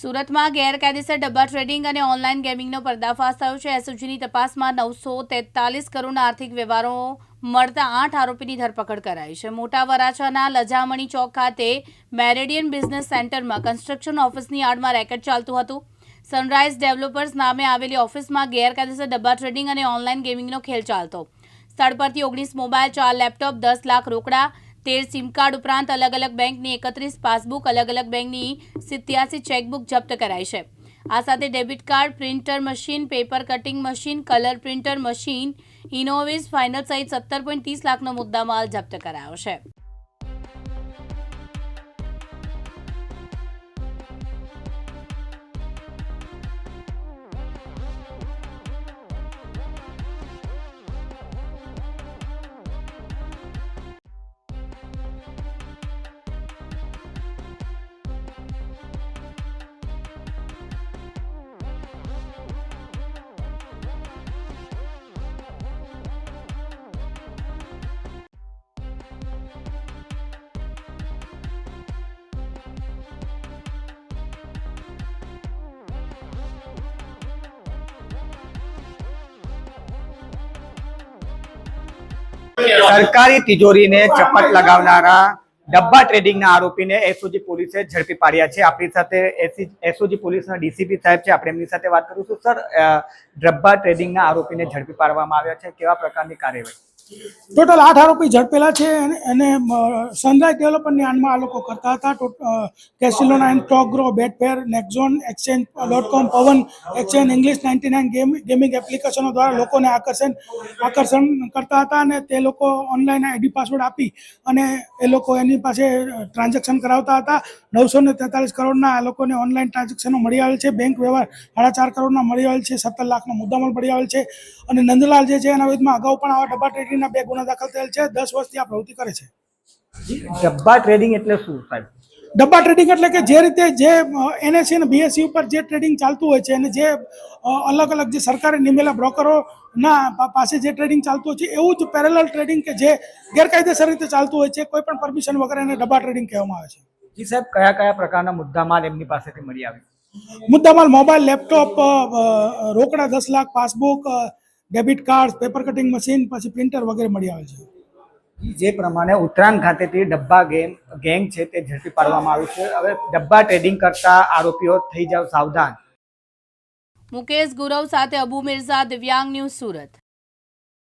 સુરતમાં ગેરકાયદેસર ડબ્બા ટ્રેડિંગ અને ઓનલાઈન ગેમિંગનો પર્દાફાશ થયો છે. એસઓજીની તપાસમાં નવસો તેતાલીસ કરોડના આર્થિક વ્યવહારો મળતા આઠ આરોપીની ધરપકડ કરાઈ છે. મોટા વરાછાના લજામણી ચોક ખાતે મેરેડિયન બિઝનેસ સેન્ટરમાં કન્સ્ટ્રક્શન ઓફિસની આડમાં રેકેટ ચાલતું હતું. સનરાઇઝ ડેવલપર્સ નામે આવેલી ઓફિસમાં ગેરકાયદેસર ડબ્બા ટ્રેડિંગ અને ઓનલાઈન ગેમિંગનો ખેલ ચાલતો. સ્થળ પરથી ઓગણીસ મોબાઈલ ચાર લેપટોપ, દસ લાખ રોકડા તેર સિમ કાર્ડ ઉપરાંત અલગ અલગ બેંકની એકત્રીસ પાસબુક, અલગ અલગ બેંકની સિત્યાસી ચેકબુક જપ્ત કરાઈ છે. આ સાથે debit card, printer machine, paper cutting machine, colour printer machine ઇનોવેસ ફાઇનલ સહિત સત્તર પોઈન્ટ ત્રીસ લાખનો મુદ્દામાલ જપ્ત કરાયો છે. સરકારી તિજોરીને ચપટ લગાવનારા ડબ્બા ટ્રેડિંગના આરોપીને એસઓજી પોલીસે ઝડપી પાડ્યા છે. આપણી સાથે એસઓજી પોલીસના ડીસીપી સાહેબ છે. આપણે એમની સાથે વાત કરીશું. સર ડબ્બા ટ્રેડિંગના આરોપીને ઝડપી પાડવામાં આવ્યા છે. કેવા પ્રકારની કાર્યવાહી? ટોટલ આઠ આરોપી ઝડપેલા છે અને સનરાઈઝ ડેવલપરની આડમાં આ લોકો કરતા હતા. કેસિલોના એન્ડ ટોક ગ્રો Betfair નેક્ઝોન exchange dot com Pavan exchange English ninety nine game gaming એપ્લિકેશનો દ્વારા લોકોને આકર્ષણ આકર્ષણ કરતા હતા અને તે લોકો ઓનલાઈન આઈડી પાસવર્ડ આપી અને એ લોકો એની પાસે ટ્રાન્ઝેક્શન કરાવતા હતા. નવસો ને તેતાલીસ કરોડના આ લોકોને ઓનલાઈન ટ્રાન્ઝેક્શનો મળી આવેલ છે. બેંક વ્યવહાર સાડા ચાર કરોડના મળી આવેલ છે. સત્તર લાખનો મુદ્દામાલ મળી આવેલ છે. અને નંદલાલ જે છે, એના વિધમાં અગાઉ પણ આવા ડબ્બા ટ્રેડિંગના બે ગુના દાખલ થયેલ છે દસ વર્ષથી આ પ્રવૃત્તિ કરે છે. ડબ્બા ટ્રેડિંગ એટલે શું સાહેબ? ડબ્બા ટ્રેડિંગ એટલે કે જે રીતે જે એનએસસી અને બીએસસી ઉપર જે ટ્રેડિંગ ચાલતું હોય છે અને જે અલગ અલગ જે સરકારે નિમેલા બ્રોકરોના ના પાસે જે ટ્રેડિંગ ચાલતું હોય છે એવું જ પેરેલલ ટ્રેડિંગ કે જે ગેરકાયદેસર રીતે ચાલતું હોય છે કોઈ પણ પરમિશન વગર એને ડબ્બા ટ્રેડિંગ કહેવામાં આવે છે. જી સાહેબ કયા કયા પ્રકારના મુદ્દામાલ એમની પાસેથી મળી આવે મુદ્દામાલ મોબાઈલ લેપટોપ રોકડા દસ lakh passbook debit card paper cutting machine પછી પ્રિન્ટર વગેરે મળી આવે છે. જે પ્રમાણે ઉત્તરાયણ ખાતેથી ડબ્બા ગેમ ગેંગ છે તે ઝડપી પાડવામાં આવ્યું છે. હવે ડબ્બા ટ્રેડિંગ કરતા આરોપીઓ થઈ જાવ સાવધાન. મુકેશ ગુરવ સાથે અબુ મિર્ઝા દિવ્યાંગ ન્યૂઝ સુરત.